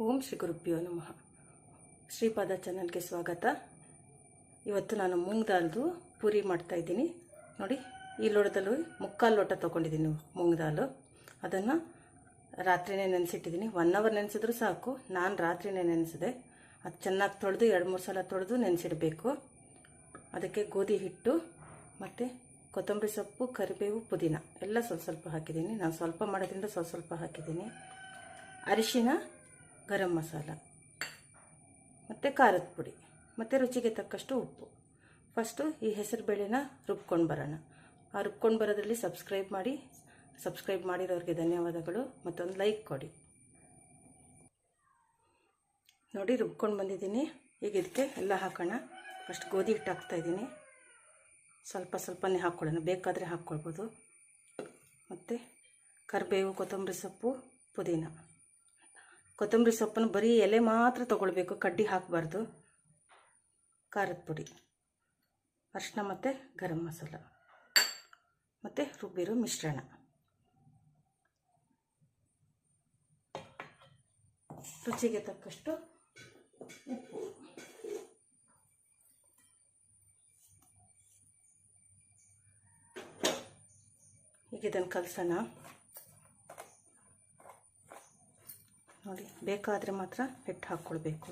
ಓಂ ಶ್ರೀ ಗುರುಪ್ಯೋ ನಮಃ. ಶ್ರೀಪಾದ ಚಾನಲ್ಗೆ ಸ್ವಾಗತ. ಇವತ್ತು ನಾನು ಮೂಂಗ್ ದಾಲ್ದು ಪೂರಿ ಮಾಡ್ತಾ ಇದ್ದೀನಿ. ನೋಡಿ, ಈ ಲೋಟದಲ್ಲೂ ಮುಕ್ಕಾಲು ಲೋಟ ತೊಗೊಂಡಿದ್ದೀನಿ ಮೂಂಗ್ ದಾಲು ಅದನ್ನು ರಾತ್ರಿನೇ ನೆನೆಸಿಟ್ಟಿದ್ದೀನಿ. ಒನ್ ಅವರ್ ನೆನೆಸಿದ್ರು ಸಾಕು. ನಾನು ರಾತ್ರಿನೇ ನೆನೆಸಿದೆ. ಅದು ಚೆನ್ನಾಗಿ ತೊಳೆದು, ಎರಡು ಮೂರು ಸಲ ತೊಳೆದು ನೆನೆಸಿಡಬೇಕು. ಅದಕ್ಕೆ ಗೋಧಿ ಹಿಟ್ಟು, ಮತ್ತು ಕೊತ್ತಂಬರಿ ಸೊಪ್ಪು, ಕರಿಬೇವು, ಪುದೀನ. ಎಲ್ಲ ಸ್ವಲ್ಪ ಸ್ವಲ್ಪ ಹಾಕಿದ್ದೀನಿ. ನಾನು ಸ್ವಲ್ಪ ಮಾಡೋದ್ರಿಂದ ಸ್ವಲ್ಪ ಸ್ವಲ್ಪ ಹಾಕಿದ್ದೀನಿ. ಅರಿಶಿನ ಗರಂ ಮಸಾಲ, ಮತ್ತು ಖಾರದ ಪುಡಿ, ಮತ್ತು ರುಚಿಗೆ ತಕ್ಕಷ್ಟು ಉಪ್ಪು. ಫಸ್ಟು ಈ ಹೆಸರು ಬೇಳೆನ ರುಬ್ಕೊಂಡು ಬರೋಣ. ಆ ರುಬ್ಕೊಂಡು ಬರೋದ್ರಲ್ಲಿ ಸಬ್ಸ್ಕ್ರೈಬ್ ಮಾಡಿ. ಸಬ್ಸ್ಕ್ರೈಬ್ ಮಾಡಿರೋರಿಗೆ ಧನ್ಯವಾದಗಳು. ಮತ್ತೊಂದು ಲೈಕ್ ಕೊಡಿ. ನೋಡಿ, ರುಬ್ಕೊಂಡು ಬಂದಿದ್ದೀನಿ. ಈಗ ಇದಕ್ಕೆ ಎಲ್ಲ ಹಾಕೋಣ. ಫಸ್ಟ್ ಗೋಧಿ ಹಿಟ್ಟು ಹಾಕ್ತಾಯಿದ್ದೀನಿ ಸ್ವಲ್ಪ ಸ್ವಲ್ಪನೇ ಹಾಕ್ಕೊಳ್ಳೋಣ. ಬೇಕಾದರೆ ಹಾಕ್ಕೊಳ್ಬೋದು. ಮತ್ತು ಕರಿಬೇವು, ಕೊತ್ತಂಬರಿ ಸೊಪ್ಪು, ಪುದೀನ. ಕೊತ್ತಂಬರಿ ಸೊಪ್ಪನ್ನು ಬರೀ ಎಲೆ ಮಾತ್ರ ತೊಗೊಳ್ಬೇಕು, ಕಡ್ಡಿ ಹಾಕಬಾರ್ದು. ಖಾರದ ಪುಡಿ ಅರಿಶಿನ ಮತ್ತು ಗರಂ ಮಸಾಲ, ಮತ್ತು ರುಬ್ಬಿರೋ ಮಿಶ್ರಣ. ರುಚಿಗೆ ತಕ್ಕಷ್ಟು ಉಪ್ಪು. ಈಗ ಇದನ್ನು ಕಲಸೋಣ. ನೋಡಿ, ಬೇಕಾದರೆ ಮಾತ್ರ ಹಿಟ್ಟು ಹಾಕ್ಕೊಳ್ಬೇಕು.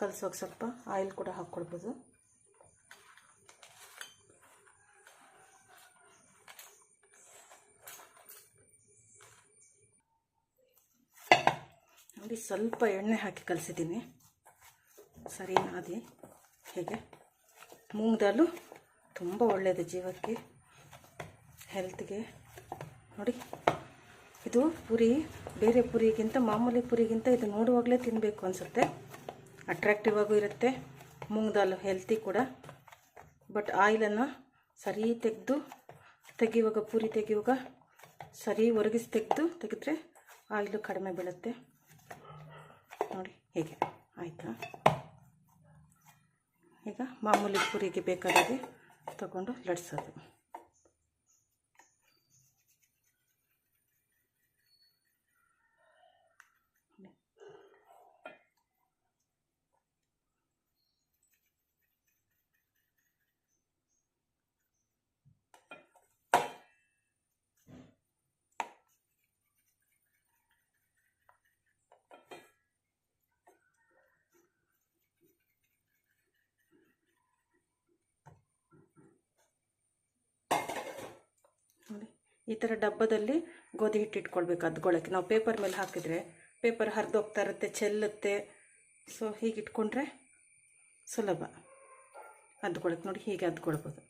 ಕಲಸೋಕೆ ಸ್ವಲ್ಪ ಆಯಿಲ್ ಕೂಡ ಹಾಕ್ಕೊಳ್ಬೋದು. ನೋಡಿ, ಸ್ವಲ್ಪ ಎಣ್ಣೆ ಹಾಕಿ ಕಲಸಿದ್ದೀನಿ. ಸರಿ ಅದೇ ಹೇಗೆ? ಮೂಂಗ್ ದಾಲು ತುಂಬ ಒಳ್ಳೆಯದು ಜೀವಕ್ಕೆ ಹೆಲ್ತ್ಗೆ ನೋಡಿ, ಇದು ಪುರಿ, ಬೇರೆ ಪುರಿಗಿಂತ, ಮಾಮೂಲಿ ಪುರಿಗಿಂತ ಇದು ನೋಡುವಾಗಲೇ ತಿನ್ನಬೇಕು ಅನಿಸುತ್ತೆ. ಅಟ್ರಾಕ್ಟಿವ್ ಆಗೂ ಇರುತ್ತೆ. ಮೂಂಗ್ ದಾಲು ಹೆಲ್ತಿ ಕೂಡ ಬಟ್ ಆಯಿಲನ್ನು ಸರಿ ತೆಗೆದು, ತೆಗೆಯುವಾಗ, ಪೂರಿ ತೆಗೆಯುವಾಗ ಸರಿ ಒರಗಿಸಿ ತೆಗೆದು ತೆಗೆದ್ರೆ ಆಯಿಲು ಕಡಿಮೆ ಬೀಳುತ್ತೆ. ನೋಡಿ, ಹೇಗೆ? ಆಯಿತಾ? ಈಗ ಮಾಮೂಲಿ ಪೂರಿಗೆ ಬೇಕಾದಾಗೆ ತಗೊಂಡು ಲಟ್ಸೋದು ಈ ಥರ ಡಬ್ಬದಲ್ಲಿ ಗೋಧಿ ಹಿಟ್ಟು ಇಟ್ಕೊಳ್ಬೇಕು ಅದ್ಗೊಳಕ್ಕೆ ನಾವು ಪೇಪರ್ ಮೇಲೆ ಹಾಕಿದರೆ ಪೇಪರ್ ಹರಿದೋಗ್ತಾ ಇರುತ್ತೆ, ಚೆಲ್ಲುತ್ತೆ. ಸೊ ಹೀಗೆ ಇಟ್ಕೊಂಡ್ರೆ ಸುಲಭ. ಅದ್ಕೊಳಕ್ಕೆ ನೋಡಿ ಹೀಗೆ ಅದ್ಕೊಳ್ಬೋದು.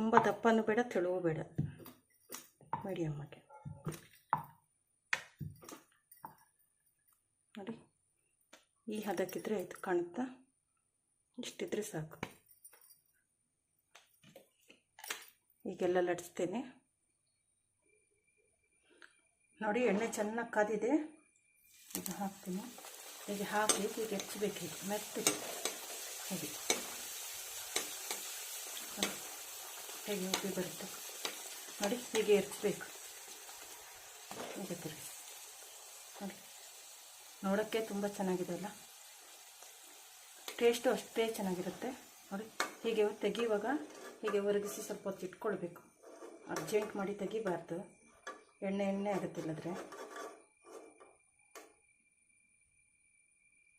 ತುಂಬ ದಪ್ಪನೂ ಬೇಡ, ತೆಳುವು ಬೇಡ. ಮೀಡಿಯಮ್ ಆಗಿ ನೋಡಿ, ಈ ಹದಕ್ಕಿದ್ರೆ ಆಯಿತು ಕಾಣುತ್ತಾ? ಇಷ್ಟಿದ್ರೆ ಸಾಕು. ಈಗೆಲ್ಲ ಲಟ್ಸ್ತೇನೆ. ನೋಡಿ, ಎಣ್ಣೆ ಚೆನ್ನಾಗಿ ಕಾದಿದೆ. ಇದು ಹಾಕ್ತೀನಿ. ಹೀಗೆ ಹಾಕಿ ಹೀಗೆ ಹೆಚ್ಚಬೇಕು ಹೀಗೆ ಹೇಗೆ ಉಪ್ಪಿ ಬರುತ್ತೆ ನೋಡಿ, ಹೀಗೆ ಎರ್ಚಬೇಕು. ಹೀಗೆ ನೋಡಿ, ನೋಡೋಕ್ಕೆ ತುಂಬ ಚೆನ್ನಾಗಿದೆ ಅಲ್ಲ? ಟೇಸ್ಟು ಅಷ್ಟೇ ಚೆನ್ನಾಗಿರುತ್ತೆ. ನೋಡಿ, ಹೀಗೆ ತೆಗಿಯುವಾಗ ಹೀಗೆ ಒರಗಿಸಿ ಸ್ವಲ್ಪ ಹೊತ್ತು ಇಟ್ಕೊಳ್ಬೇಕು. ಅರ್ಜೆಂಟ್ ಮಾಡಿ ತೆಗಿಬಾರ್ದು. ಎಣ್ಣೆ ಎಣ್ಣೆ ಆಗುತ್ತಿಲ್ಲದ್ರೆ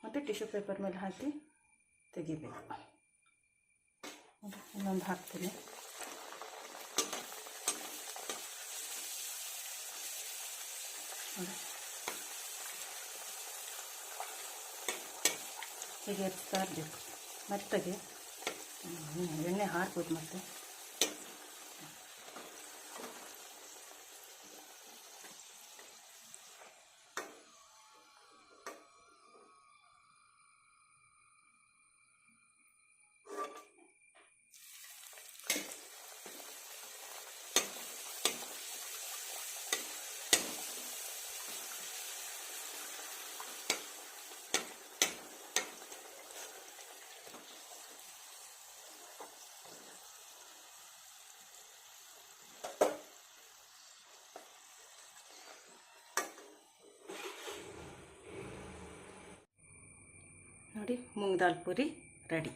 ಮತ್ತು ಟಿಶ್ಯೂ ಪೇಪರ್ ಮೇಲೆ ಹಾಕಿ ತೆಗಿಬೇಕು. ಇನ್ನೊಂದು ಹಾಕ್ತೀನಿ. ಹೀಗೆ ಹೆಚ್ಚಿಸ್ತಾ ಇರಬೇಕು. ಮೆತ್ತಗೆ ಎಣ್ಣೆ ಹಾಕ್ಬೋದು ಮತ್ತೆ. ನೋಡಿ ಮೂಂಗ್ ದಾಲ್ ಪೂರಿ ರೆಡಿ.